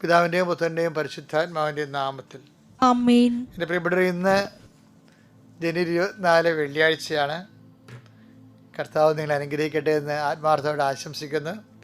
പിതാവിന്റെയും പുത്രന്റെയും പരിശുദ്ധാത്മാവിന്റെയും നാമത്തിൽ. എന്റെ പ്രിയപ്പെട്ടവർ ഇന്ന് ജനുവരി ഇരുപത്തിനാല് വെള്ളിയാഴ്ചയാണ്. കർത്താവ് നിങ്ങൾ അനുഗ്രഹിക്കട്ടെ എന്ന് ആത്മാർത്ഥത്തോടെ ആശംസിക്കുന്നു.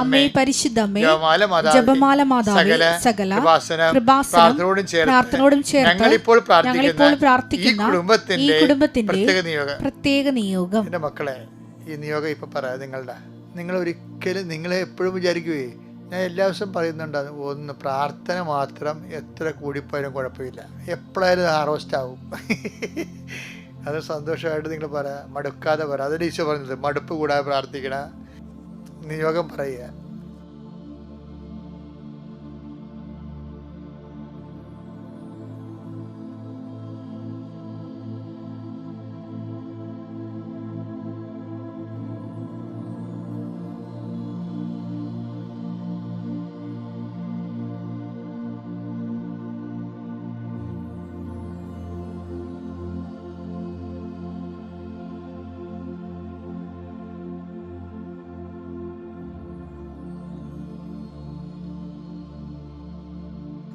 അമ്മേ അമ്മേ, പരിശുദ്ധ ജപമാല മാതാവേ, സകല സകല പ്രാർത്ഥനയോടും ചേർത്ത് ഞങ്ങളിപ്പോൾ പ്രാർത്ഥിക്കുന്ന ഈ കുടുംബത്തിന്റെ പ്രത്യേക നിയോഗം. എന്റെ മക്കളെ ഈ നിയോഗം ഇപ്പൊ പറയാം നിങ്ങളുടെ നിങ്ങൾ ഒരിക്കലും നിങ്ങളെ എപ്പോഴും വിചാരിക്കുവേ ഞാൻ എല്ലാ ദിവസവും പറയുന്നുണ്ട് ഒന്ന് പ്രാർത്ഥന മാത്രം എത്ര കൂടിപ്പോയാലും കുഴപ്പമില്ല. എപ്പോഴായാലും ഹാർവസ്റ്റ് ആവും. അത് സന്തോഷമായിട്ട് നിങ്ങൾ പറയാം മടുക്കാതെ പറയാം. അതിന്റെ ഈശോ പറഞ്ഞത് മടുപ്പ് കൂടാതെ പ്രാർത്ഥിക്കണ. നിയോഗം പറയുക.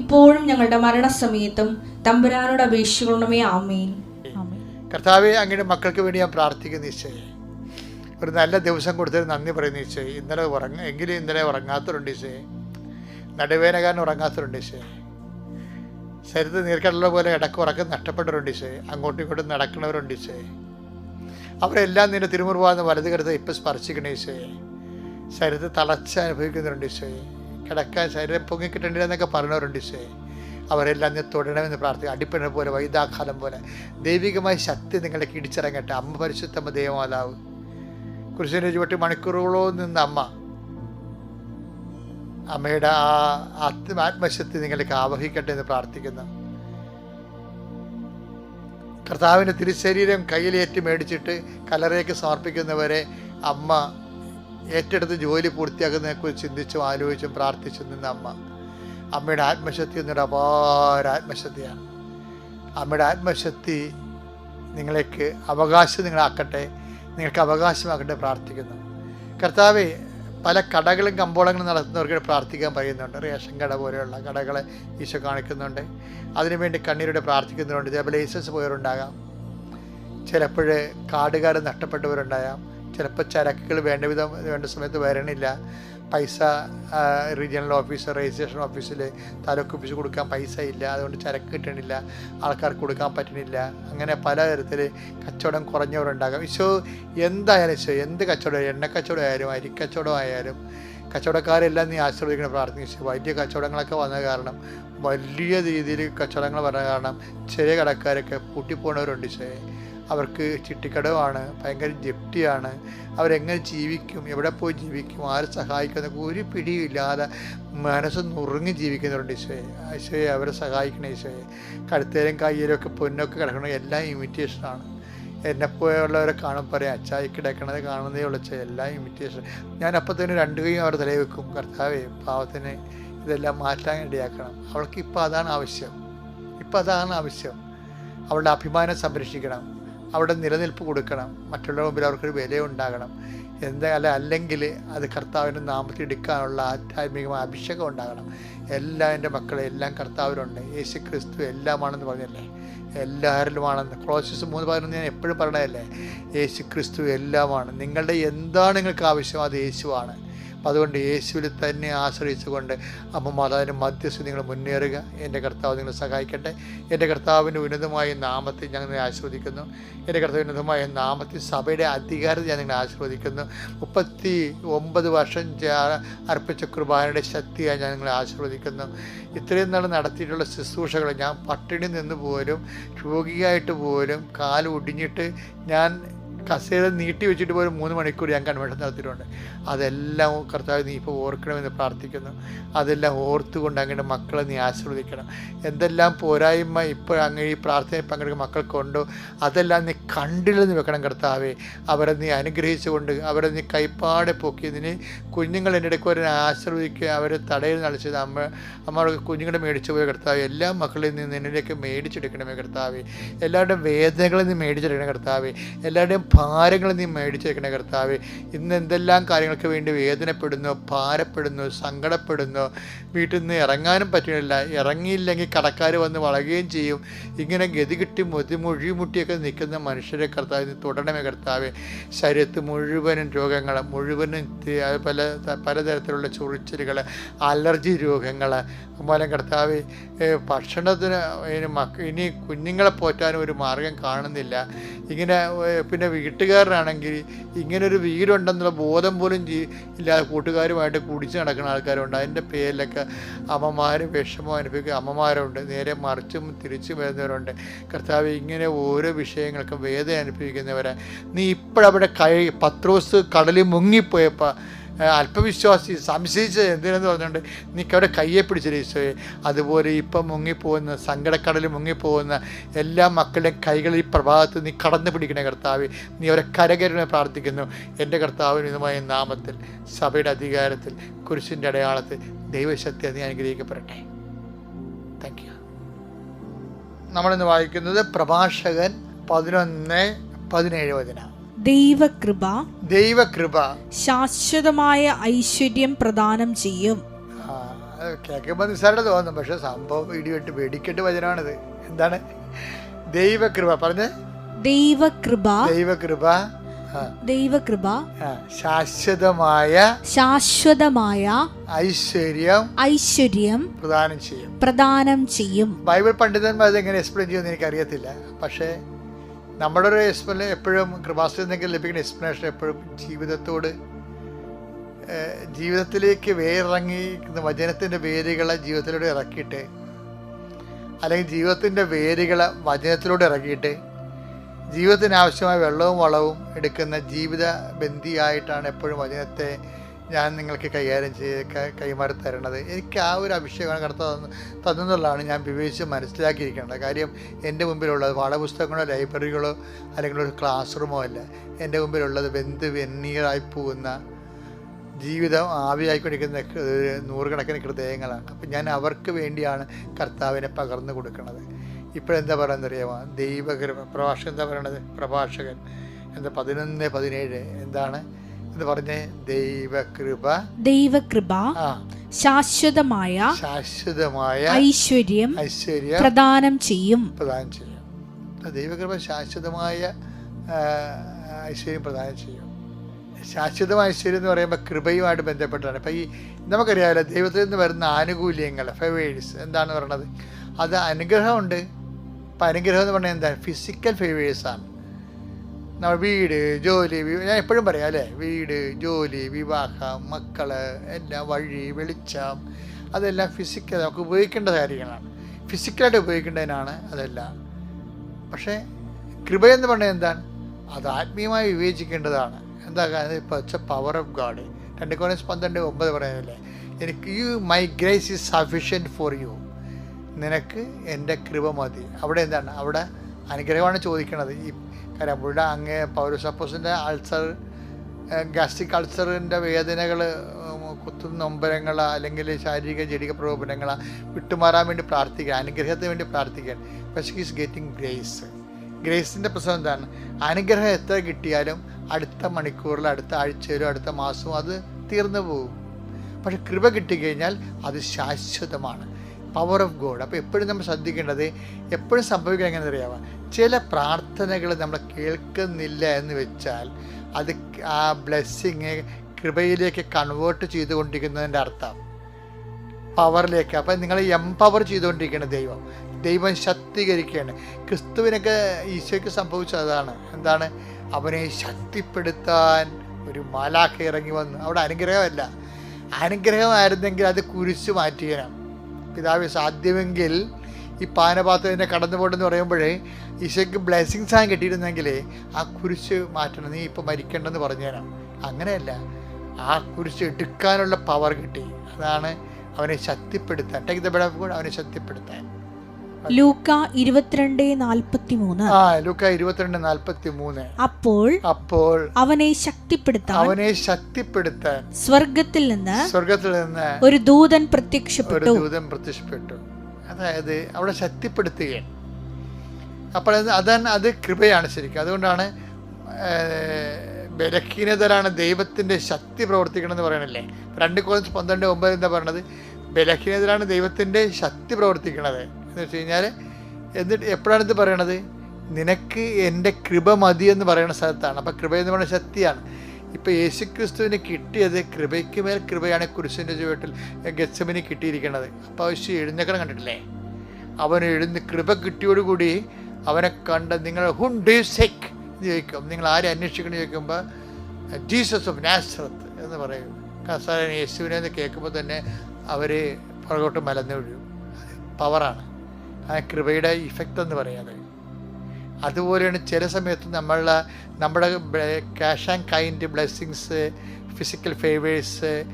ഇപ്പോഴും ഞങ്ങളുടെ മരണസമയത്തും തമ്പുരാനോട് അപേക്ഷിക്കണമേ ആമേൻ. കർത്താവെ അങ്ങയുടെ മക്കൾക്ക് വേണ്ടി ഞാൻ പ്രാർത്ഥിക്കുന്ന ഈശോയെ. ഒരു നല്ല ദിവസം കൊടുത്തതിന് നന്ദി പറയുന്ന ഈശോയെ. ഇന്നലെ ഉറങ്ങ എങ്കിലും ഇന്നലെ ഉറങ്ങാത്തവരുണ്ട് ഈശോയെ. നടുവേനകാരൻ ഉറങ്ങാത്തവരുണ്ട് ഈശോയെ. ശരീരത്തിൽ നീർക്കടല പോലെ ഇടയ്ക്ക് ഉറക്കം നഷ്ടപ്പെട്ടവരുണ്ട് ഈശോയെ. അങ്ങോട്ടും ഇങ്ങോട്ടും നടക്കുന്നവരുണ്ട് ഈശോയെ. അവരെല്ലാം നിന്റെ തിരുമുറുവാന്ന് വലതു കരുത്ത് ഇപ്പം സ്പർശിക്കണേ ഈശോയെ. ശരീരത്തിൽ തളച്ച് അനുഭവിക്കുന്നവരുണ്ട് ഈശോയെ. കിടക്കാൻ ശരീരം പൊങ്ങിക്കിട്ടേണ്ടില്ല എന്നൊക്കെ പറഞ്ഞവരുണ്ട് ഈശോയെ. അവരെല്ലാം നീ തൊടണമെന്ന് പ്രാർത്ഥിക്കുക അടിപ്പിണ പോലെ വൈദാഖാലം പോലെ. ദൈവികമായ ശക്തി നിങ്ങളെ കിടിച്ചിറങ്ങട്ടെ. അമ്മ പരിശുദ്ധമ്മ ദേവമാതാവ്. കുരിശിനെ ചുവട്ടി മണിക്കൂറുകളോളം നിന്ന അമ്മ. അമ്മയുടെ ആ ആത്മ ആത്മശക്തി നിങ്ങൾക്ക് ആവഹിക്കട്ടെ എന്ന് പ്രാർത്ഥിക്കുന്നു. കർത്താവിന്റെ തിരുശരീരം കയ്യിലേറ്റ് മേടിച്ചിട്ട് കലറേക്ക് സമർപ്പിക്കുന്നവരെ അമ്മ ഏറ്റെടുത്ത് ജോലി പൂർത്തിയാക്കുന്നതിനെക്കുറിച്ച് ചിന്തിച്ചും ആലോചിച്ചും പ്രാർത്ഥിച്ചും നിന്ന അമ്മ. അമ്മയുടെ ആത്മശക്തി എന്നൊരു അപാര ആത്മശക്തിയാണ്. അമ്മയുടെ ആത്മശക്തി നിങ്ങളേക്ക് അവകാശം നിങ്ങളാക്കട്ടെ. നിങ്ങൾക്ക് അവകാശമാക്കട്ടെ പ്രാർത്ഥിക്കുന്നു. കർത്താവ് പല കടകളും കമ്പോളങ്ങളും നടത്തുന്നവർക്ക് പ്രാർത്ഥിക്കാൻ പറയുന്നുണ്ട്. റേഷൻ കട പോലെയുള്ള കടകളെ ഈശോ കാണിക്കുന്നുണ്ട്. അതിനുവേണ്ടി കണ്ണീരോടെ പ്രാർത്ഥിക്കുന്നവരുണ്ട് ലൈസൻസ് പോയവരുണ്ടാകാം ചിലപ്പോൾ കാടുകാട് നഷ്ടപ്പെട്ടവരുണ്ടാകാം. ചിലപ്പോൾ ചരക്കുകൾ വേണ്ട വിധം വേണ്ട സമയത്ത് വരണില്ല. പൈസ റീജിയണൽ ഓഫീസ് രജിസ്ട്രേഷൻ ഓഫീസിൽ താലൂക്ക് ഓഫീസ് കൊടുക്കാൻ പൈസ ഇല്ല. അതുകൊണ്ട് ചരക്ക് കിട്ടണില്ല. ആൾക്കാർക്ക് കൊടുക്കാൻ പറ്റണില്ല. അങ്ങനെ പലതരത്തിൽ കച്ചവടം കുറഞ്ഞവരുണ്ടാകാം. ഈശോ എന്തായാലും ഈശോ എന്ത് കച്ചവടം എണ്ണ കച്ചവടം ആയാലും അരിക്കച്ചവടം ആയാലും കച്ചവടക്കാരെല്ലാം നീ ആശ്രയിക്കണം പ്രാർത്ഥിച്ചു വലിയ കച്ചവടങ്ങളൊക്കെ വന്ന കാരണം വലിയ രീതിയിൽ കച്ചവടങ്ങൾ വന്ന കാരണം ചെറിയ കടക്കാരൊക്കെ പൂട്ടിപ്പോണവരുണ്ട് ഈശോയെ. അവർക്ക് ചിട്ടിക്കടവാണ് ഭയങ്കര ജപ്തിയാണ്. അവരെങ്ങനെ ജീവിക്കും എവിടെ പോയി ജീവിക്കും ആര് സഹായിക്കുന്ന ഒരു പിടിയില്ലാതെ മനസ്സ് നുറുങ്ങി ജീവിക്കുന്നവരുണ്ട് ഈശോയെ. ഈശോയെ അവരെ സഹായിക്കണം ഈശോയെ. കഴുത്തേലും കയ്യിലും ഒക്കെ പൊന്നൊക്കെ കിടക്കണം എല്ലാം ഇമിറ്റേഷനാണ് എന്നെപ്പോലുള്ളവരെ കാണും പറയാം അച്ചായി കിടക്കണത് കാണുന്നതേ ഉള്ള എല്ലാം ഇമിറ്റേഷൻ ഞാൻ അപ്പം തന്നെ രണ്ട് കൈയും അവരെ തലയിൽ വെക്കും കർത്താവേ പാവത്തിന് ഇതെല്ലാം മാറ്റാൻ ഇടയാക്കണം. അവൾക്ക് ഇപ്പം അതാണ് ആവശ്യം. ഇപ്പം അതാണ് ആവശ്യം. അവളുടെ അഭിമാനം സംരക്ഷിക്കണം. അവളുടെ നിലനിൽപ്പ് കൊടുക്കണം. മറ്റുള്ളവരുടെ മുമ്പിൽ അവർക്കൊരു വില ഉണ്ടാകണം എന്തായാലും അല്ലെങ്കിൽ അത് കർത്താവിന്റെ നാമത്തിൽ എടുക്കാനുള്ള ആധ്യാത്മികമായ അഭിഷേകം ഉണ്ടാകണം. എല്ലാ എന്റെ മക്കളെ എല്ലാം കർത്താവിലുണ്ട്. യേശു ക്രിസ്തു എല്ലാമാണെന്ന് പറഞ്ഞല്ലേ? എല്ലാവരിലുമാണെന്ന്. ക്ലോസസ് മൂന്ന് പതിനൊന്ന് ഞാൻ എപ്പോഴും പറയണതല്ലേ? യേശു ക്രിസ്തു എല്ലാമാണ്. നിങ്ങളുടെ എന്താണ് നിങ്ങൾക്ക് ആവശ്യം? അത് യേശുവാണ്. അതുകൊണ്ട് യേശുവിൽ തന്നെ ആശ്രയിച്ചുകൊണ്ട് അമ്മ അതിന് മധ്യസ്ഥ നിങ്ങൾ മുന്നേറുക. എന്റെ കർത്താവ് നിങ്ങൾ സഹായിക്കട്ടെ. എന്റെ കർത്താവിന്റെ ഉന്നതമായ നാമത്തെ ഞാൻ നിങ്ങളെ ആസ്വദിക്കുന്നു എന്റെ കർത്താവ് ഉന്നതമായ നാമത്തിൽ സഭയുടെ അധികാരത്തെ ഞാൻ നിങ്ങളെ ആശ്രവദിക്കുന്നു. മുപ്പത്തി ഒമ്പത് വർഷം അർപ്പിച്ച കുർബാനയുടെ ശക്തിയായി ഞാൻ നിങ്ങളെ ആശ്രവദിക്കുന്നു. ഇത്രയും നാൾ നടത്തിയിട്ടുള്ള ശുശ്രൂഷകൾ ഞാൻ പട്ടിണി നിന്ന് പോലും രോഗിയായിട്ട് പോലും കാലൊടിഞ്ഞിട്ട് ഞാൻ കസേര നീട്ടി വെച്ചിട്ട് പോലും മൂന്ന് മണിക്കൂർ ഞാൻ കൺവെൻഷൻ നടത്തിയിട്ടുണ്ട്. അതെല്ലാം കർത്താവ് നീ ഇപ്പോൾ ഓർക്കണമെന്ന് പ്രാർത്ഥിക്കുന്നു. അതെല്ലാം ഓർത്തുകൊണ്ട് അങ്ങയുടെ മക്കളെ നീ ആശീർവദിക്കണം. എന്തെല്ലാം പോരായ്മ ഇപ്പോൾ അങ്ങ് ഈ പ്രാർത്ഥനയിൽ പങ്കെടുക്കുന്ന മക്കൾക്കുണ്ടോ അതെല്ലാം നീ കണ്ടില്ലെന്ന് വെക്കണം കർത്താവെ. അവരെ നീ അനുഗ്രഹിച്ചുകൊണ്ട് അവരെ നീ കൈപ്പാടെ പൊക്കിയതിന് കുഞ്ഞുങ്ങൾ എന്റെ ഇടയ്ക്ക് അവരെ ആശീർവദിക്കുക അവരെ തടയിൽ നടിച്ചത് അമ്മ അമ്മ കുഞ്ഞുങ്ങളെ മേടിച്ചു പോയ കർത്താവ്. എല്ലാ മക്കളിൽ നിന്ന് നിന്നിലേക്ക് മേടിച്ചെടുക്കണമേ കർത്താവേ. എല്ലാവരുടെയും വേദനകളെ നീ മേടിച്ചെടുക്കണം കർത്താവേ. എല്ലാവരുടെയും ഭാരങ്ങൾ നീ മേടിച്ചേക്കണേ കർത്താവ്. ഇന്ന് എന്തെല്ലാം കാര്യങ്ങൾക്ക് വേണ്ടി വേദനപ്പെടുന്നു ഭാരപ്പെടുന്നു സങ്കടപ്പെടുന്നു. വീട്ടിൽ നിന്ന് ഇറങ്ങാനും പറ്റുന്നില്ല. ഇറങ്ങിയില്ലെങ്കിൽ കടക്കാർ വന്ന് വളയുകയും ചെയ്യും. ഇങ്ങനെ ഗതി കിട്ടി മുതി മുഴിമുട്ടിയൊക്കെ നിൽക്കുന്ന മനുഷ്യരെ കർത്താവ് നീ തുടരണമേ കർത്താവ്. ശരീരത്ത് മുഴുവനും രോഗങ്ങൾ മുഴുവനും പല പലതരത്തിലുള്ള ചൊറിച്ചിലുകൾ അലർജി രോഗങ്ങൾ അതുപോലെ കർത്താവ് ഭക്ഷണത്തിന് ഇനി മക്ക ഇനി കുഞ്ഞുങ്ങളെ പോറ്റാനും ഒരു മാർഗം കാണുന്നില്ല. ഇങ്ങനെ പിന്നെ വീട്ടുകാരനാണെങ്കിൽ ഇങ്ങനൊരു വീടുണ്ടെന്നുള്ള ബോധം പോലും ഇല്ലാതെ കൂട്ടുകാരുമായിട്ട് കുടിച്ച് നടക്കുന്ന ആൾക്കാരുണ്ട്. അതിന്റെ പേരിലൊക്കെ അമ്മമാർ വിഷമം അനുഭവിക്കുന്ന അമ്മമാരുണ്ട്. നേരെ മറിച്ചും തിരിച്ചും വരുന്നവരുണ്ട്. കർത്താവ് ഇങ്ങനെ ഓരോ വിഷയങ്ങൾക്കും വേദന അനുഭവിക്കുന്നവരെ. നീ ഇപ്പോഴവിടെ കൈ പത്രോസ് കടലിൽ മുങ്ങിപ്പോയപ്പോൾ അല്പവിശ്വാസി സംശയിച്ചത് എന്തിനെന്ന് പറഞ്ഞുകൊണ്ട് നീക്കവിടെ കയ്യെ പിടിച്ചില്ല ഈശോയെ. അതുപോലെ ഇപ്പം മുങ്ങിപ്പോകുന്ന സങ്കടക്കടലിൽ മുങ്ങിപ്പോകുന്ന എല്ലാ മക്കളുടെയും കൈകൾ ഈ പ്രഭാതത്തിൽ നീ കടന്നു പിടിക്കണേ കർത്താവ്. നീ അവരെ കരകരണ പ്രാർത്ഥിക്കുന്നു. എന്റെ കർത്താവിന് ഇതുമായ നാമത്തിൽ സഭയുടെ അധികാരത്തിൽ കുരിശിന്റെ അടയാളത്തിൽ ദൈവശക്തി നീ അനുഗ്രഹിക്കപ്പെടട്ടെ. താങ്ക് യു നമ്മളിന്ന് വായിക്കുന്നത് പ്രഭാഷകൻ പതിനൊന്ന് പതിനേഴ് വചന. ദൈവകൃപ ദൈവകൃപ. ശാശ്വതമായ ഐശ്വര്യം പ്രദാനം ചെയ്യും. കേൾക്കുമ്പോൾ നിസ്സാരത തോന്നും. പക്ഷെ സംഭവം ഇടിവെട്ട് വെടിക്കെട്ട് വചനമാണിത് എന്താണ്? ദൈവകൃപ. പറഞ്ഞ? ദൈവകൃപ. ദൈവകൃപ. ദൈവകൃപ. ശാശ്വതമായ ശാശ്വതമായ ഐശ്വര്യം ഐശ്വര്യം പ്രദാനം ചെയ്യും. പ്രദാനം ചെയ്യും. ബൈബിൾ പണ്ഡിതന്മാർ എങ്ങനെ എക്സ്പ്ലെയിൻ ചെയ്യുമെന്ന് എനിക്കറിയത്തില്ല. പക്ഷേ നമ്മുടെ ഒരു എക്സ്പ്ലെയിൻ എപ്പോഴും കൃപാസ്ഥയിൽ നിന്നൊക്കെ ലഭിക്കുന്ന എക്സ്പ്ലനേഷൻ എപ്പോഴും ജീവിതത്തോട് ജീവിതത്തിലേക്ക് വേറിറങ്ങി വചനത്തിന്റെ വേരുകളെ ജീവിതത്തിലൂടെ ഇറക്കിയിട്ട് അല്ലെങ്കിൽ ജീവിതത്തിന്റെ വേരുകളെ വചനത്തിലൂടെ ഇറക്കിയിട്ട് ജീവിതത്തിന് ആവശ്യമായ വെള്ളവും വളവും എടുക്കുന്ന ജീവിത ബന്ധിയായിട്ടാണ് എപ്പോഴും വചനത്തെ ഞാൻ നിങ്ങൾക്ക് കൈകാര്യം ചെയ്ത് കൈമാറി തരണത്. എനിക്ക് ആ ഒരു അഭിഷേകമാണ് തന്നു തന്നെന്നുള്ളതാണ് ഞാൻ വിവേചിച്ച് മനസ്സിലാക്കിയിരിക്കേണ്ടത്. കാര്യം എന്റെ മുമ്പിലുള്ളത് പാഠപുസ്തകങ്ങളോ ലൈബ്രറികളോ അല്ലെങ്കിൽ ഒരു ക്ലാസ് റൂമോ അല്ല. എന്റെ മുമ്പിലുള്ളത് വെന്ത് വെണ്ണീറായി പോകുന്ന ജീവിതം ആവിയായിക്കൊണ്ടിരിക്കുന്ന നൂറുകണക്കിന് ഹൃദയങ്ങളാണ്. അപ്പം ഞാൻ അവർക്ക് വേണ്ടിയാണ് കർത്താവിനെ പകർന്നു കൊടുക്കുന്നത് ഇപ്പോഴെന്താ പറയുന്നത് അറിയാമോ? ദൈവകൃപ പ്രഭാഷകൻ എന്താ പറയണത്? പ്രഭാഷകൻ. എന്താ പതിനൊന്ന് പതിനേഴ്? എന്താണ്? എന്ന് പറഞ്ഞേ ദൈവകൃപ ദൈവകൃപ ശാശ്വതമായ ശാശ്വതമായ ഐശ്വര്യം ഐശ്വര്യം പ്രദാനം ചെയ്യും. പ്രദാനം ചെയ്യും. ദൈവകൃപ ശാശ്വതമായ ഐശ്വര്യം പ്രദാനം ചെയ്യും. ശാശ്വതമായ ഐശ്വര്യം എന്ന് പറയുമ്പോൾ കൃപയുമായിട്ട് ബന്ധപ്പെട്ടാണ് ഇപ്പം ഈ നമുക്കറിയാമല്ലോ ദൈവത്തിൽ നിന്ന് വരുന്ന ആനുകൂല്യങ്ങൾ ഫേവേഴ്സ് എന്താണ് പറയണത് അത് അനുഗ്രഹമുണ്ട്. ഇപ്പം അനുഗ്രഹം എന്ന് പറഞ്ഞാൽ എന്താ? ഫിസിക്കൽ ഫേവേഴ്സാണ് നമ്മൾ വീട് ജോലി ഞാൻ എപ്പോഴും പറയാം അല്ലേ? വീട് ജോലി വിവാഹം മക്കൾ എല്ലാം വഴി വെളിച്ചം അതെല്ലാം ഫിസിക്കൽ നമുക്ക് ഉപയോഗിക്കേണ്ട കാര്യങ്ങളാണ്. ഫിസിക്കലായിട്ട് ഉപയോഗിക്കേണ്ടതിനാണ് അതെല്ലാം. പക്ഷേ കൃപയെന്ന് പറഞ്ഞാൽ എന്താണ്? അത് ആത്മീയമായി വിവേചിക്കേണ്ടതാണ്. എന്താ വെച്ച പവർ ഓഫ് ഗാഡ് രണ്ട് കോണസ് പന്ത്രണ്ട് ഒമ്പത് പറയുന്നില്ലേ എനിക്ക് you my grace is sufficient for you നിനക്ക് എന്റെ കൃപ മതി. അവിടെ എന്താണ്? അവിടെ അനുഗ്രഹമാണ് ചോദിക്കണത്. ഈ കാര്യം പുള്ളിയുടെ അങ്ങ് പൗരസപ്പോസിന്റെ അൾസർ ഗാസ്ട്രിക് അൾസറിന്റെ വേദനകൾ കുത്തുന്ന നൊമ്പരങ്ങൾ അല്ലെങ്കിൽ ശാരീരിക ജടിക പ്രകോപനങ്ങൾ വിട്ടുമാറാൻ വേണ്ടി പ്രാർത്ഥിക്കുക അനുഗ്രഹത്തിന് വേണ്ടി പ്രാർത്ഥിക്കാൻ പക്ഷേ ഈസ് ഗെറ്റിംഗ് ഗ്രേസ് ഗ്രേസിന്റെ പ്രശ്നം എന്താണ്? അനുഗ്രഹം എത്ര കിട്ടിയാലും അടുത്ത മണിക്കൂറിൽ അടുത്ത ആഴ്ചയിലോ അടുത്ത മാസവും അത് തീർന്നു പോകും. പക്ഷെ കൃപ കിട്ടിക്കഴിഞ്ഞാൽ അത് ശാശ്വതമാണ്. പവർ ഓഫ് ഗോഡ് അപ്പോൾ എപ്പോഴും നമ്മൾ ശ്രദ്ധിക്കേണ്ടത് എപ്പോഴും സംഭവിക്കുക എങ്ങനെ അറിയാമോ ചില പ്രാർത്ഥനകൾ നമ്മൾ കേൾക്കുന്നില്ല എന്ന് വെച്ചാൽ അത് ആ ബ്ലെസ്സിങ് കൃപയിലേക്ക് കൺവേർട്ട് ചെയ്തുകൊണ്ടിരിക്കുന്നതിന്റെ അർത്ഥം. പവറിലേക്ക് അപ്പം നിങ്ങൾ എംപവർ ചെയ്തുകൊണ്ടിരിക്കുകയാണ് ദൈവം. ദൈവം ശക്തീകരിക്കുകയാണ്. ക്രിസ്തുവിനൊക്കെ ഈശോയ്ക്ക് സംഭവിച്ചതാണ് എന്താണ്? അവനെ ശക്തിപ്പെടുത്താൻ ഒരു മാലാഖ ഇറങ്ങി വന്നു. അവിടെ അനുഗ്രഹമല്ല. അനുഗ്രഹമായിരുന്നെങ്കിൽ അത് കുരിശ് മാറ്റിയണം പിതാവ് സാധ്യമെങ്കിൽ ഈ പാനപാത്രത്തിന്റെ കടന്നു പോട്ടെന്ന് പറയുമ്പോഴേ ഈശോയ്ക്ക് ബ്ലെസ്സിങ്സ് ആണ് കിട്ടിയിരുന്നെങ്കിൽ ആ കുരിശ് മാറ്റണം. നീ ഇപ്പോൾ മരിക്കണ്ടെന്ന് പറഞ്ഞുതരാം. അങ്ങനെയല്ല. ആ കുരിശ് എടുക്കാനുള്ള പവർ കിട്ടി. അതാണ് അവനെ ശക്തിപ്പെടുത്താൻ. Take the bed of God അവനെ ശക്തിപ്പെടുത്താൻ. ലൂക്ക ഇരുപത്തിരണ്ട് നാൽപ്പത്തി മൂന്ന് ആ ലുക്ക ഇരുപത്തിരണ്ട് നാൽപ്പത്തി മൂന്ന് അപ്പോൾ അപ്പോൾ അവനെ ശക്തിപ്പെടുത്താൻ അവനെ ശക്തിപ്പെടുത്താൻ സ്വർഗത്തിൽ നിന്ന് സ്വർഗത്തിൽ നിന്ന് ഒരു ദൂതൻ ഒരു പ്രത്യക്ഷപ്പെട്ടു ദൂതൻ പ്രത്യക്ഷപ്പെട്ടു. അതായത് അവിടെ ശക്തിപ്പെടുത്തുകയാണ്. അപ്പോൾ അത് അതാണ് അത് കൃപയാണ് ശരിക്കും. അതുകൊണ്ടാണ് ബലഹീനതരാണ് ദൈവത്തിന്റെ ശക്തി പ്രവർത്തിക്കണമെന്ന് പറയണല്ലേ? രണ്ട് കോളേജ് പന്ത്രണ്ട് ഒമ്പത് എന്താ പറയണത്? ബലഹീനതരാണ് ദൈവത്തിന്റെ ശക്തി പ്രവർത്തിക്കണത്. എന്ന് വെച്ച് കഴിഞ്ഞാൽ എന്നിട്ട് എപ്പോഴാണ് ഇത് പറയണത്? നിനക്ക് എന്റെ കൃപ മതി എന്ന് പറയുന്ന സ്ഥലത്താണ്. അപ്പോൾ കൃപ എന്ന് പറയുന്ന ശക്തിയാണ്. ഇപ്പോൾ യേശുക്രിസ്തുവിന് കിട്ടിയത് കൃപയ്ക്ക് മേൽ കൃപയാണ് കുരിശിന്റെ ചുവട്ടിൽ ഗച്ചമിന് കിട്ടിയിരിക്കുന്നത് അപ്പോൾ യേശു എഴുന്നേക്കണം കണ്ടിട്ടില്ലേ? അവൻ എഴുന്ന് കൃപ കിട്ടിയോടുകൂടി അവനെ കണ്ട് നിങ്ങൾ ഹുൺ ഡു സെക്ക് എന്ന് ചോദിക്കും. നിങ്ങൾ ആരെ അന്വേഷിക്കണം ചോദിക്കുമ്പോൾ ജീസസ് ഓഫ് നാസറത്ത് എന്ന് പറയും. കസാരൻ യേശുവിനെ എന്ന് കേൾക്കുമ്പോൾ തന്നെ അവർ പുറകോട്ട് മലന്നു വീഴും. പവറാണ് ആ കൃപയുടെ ഇഫക്റ്റ് എന്ന് പറയാതെ അതുപോലെയാണ് ചില സമയത്ത് നമ്മൾ നമ്മുടെ cash and kind blessings physical favours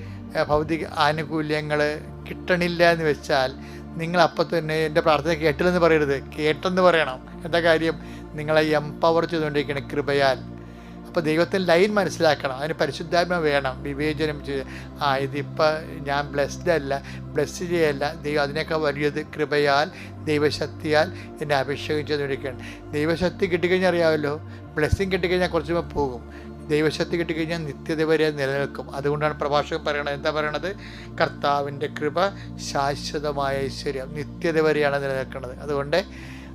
ഭൗതിക ആനുകൂല്യങ്ങൾ കിട്ടണില്ല എന്ന് വെച്ചാൽ നിങ്ങൾ അപ്പം തന്നെ എന്റെ പ്രാർത്ഥന കേട്ടില്ലെന്ന് പറയരുത്. കേട്ടെന്ന് പറയണം. എന്താ കാര്യം? നിങ്ങളെ എംപവർ ചെയ്തുകൊണ്ടിരിക്കണം കൃപയാൽ. അപ്പോൾ ദൈവത്തിന്റെ ലൈൻ മനസ്സിലാക്കണം. അതിന് പരിശുദ്ധാത്മ വേണം. വിവേചനം ചെയ്ത് ആ ഇതിപ്പോൾ ഞാൻ ബ്ലെസ്ഡ് അല്ല ബ്ലെസ് ചെയ്യല്ല. ദൈവം അതിനേക്കാൾ വലിയത് കൃപയാൽ ദൈവശക്തിയാൽ എന്നെ അഭിഷേകം ചെയ്തുകൊണ്ടിരിക്കുകയാണ്. ദൈവശക്തി കിട്ടിക്കഴിഞ്ഞാൽ അറിയാമല്ലോ ബ്ലെസ്സിങ് കിട്ടിക്കഴിഞ്ഞാൽ കുറച്ച് പോകും. ദൈവശക്തി കിട്ടിക്കഴിഞ്ഞാൽ നിത്യത വരെ നിലനിൽക്കും. അതുകൊണ്ടാണ് പ്രഭാഷകൻ പറയണത്. എന്താ പറയണത്? കർത്താവിന്റെ കൃപ ശാശ്വതമായ ഐശ്വര്യം. നിത്യത വരെയാണ് നിലനിൽക്കുന്നത്. അതുകൊണ്ട്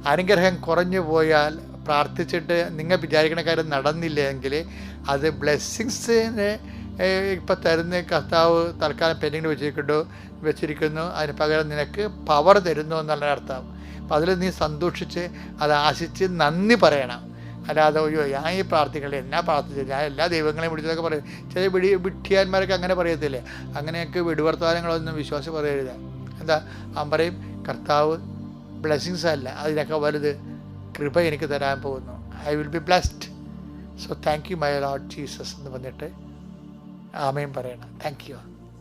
അനുഗ്രഹം കുറഞ്ഞു പോയാൽ പ്രാർത്ഥിച്ചിട്ട് നിങ്ങൾ വിചാരിക്കുന്ന കാര്യം നടന്നില്ലെങ്കിൽ അത് ബ്ലെസ്സിങ്സിന് ഇപ്പം തരുന്ന കർത്താവ് തൽക്കാലം പെൻഡിങ്ങിൽ വെച്ചിരിക്കുന്നു വെച്ചിരിക്കുന്നു. അതിന് പകരം നിനക്ക് പവർ തരുന്നു എന്നുള്ള അർത്ഥം. അപ്പം അതിൽ നീ സന്തോഷിച്ച് അത് ആശിച്ച് നന്ദി പറയണം. അല്ലാതെ അയ്യോ ഞാൻ ഈ പ്രാർത്ഥിക്കണേ എന്നാ പ്രാർത്ഥിച്ചില്ല ഞാൻ എല്ലാ ദൈവങ്ങളെയും വിളിച്ചതൊക്കെ പറയും. ചില വിടി വിട്ടിയാന്മാരൊക്കെ അങ്ങനെ പറയത്തില്ലേ? അങ്ങനെയൊക്കെ വിടുവർത്താനങ്ങളൊന്നും വിശ്വാസം പറയരുത്. എന്താ? അവൻ പറയും കർത്താവ് ബ്ലെസ്സിങ്സ് അല്ല അതിനൊക്കെ വലുത് കൃപ എനിക്ക് തരാൻ പോകുന്നു. I will be blessed so thank you my Lord Jesus എന്ന് പറഞ്ഞിട്ട് ആമയും പറയണം. Thank you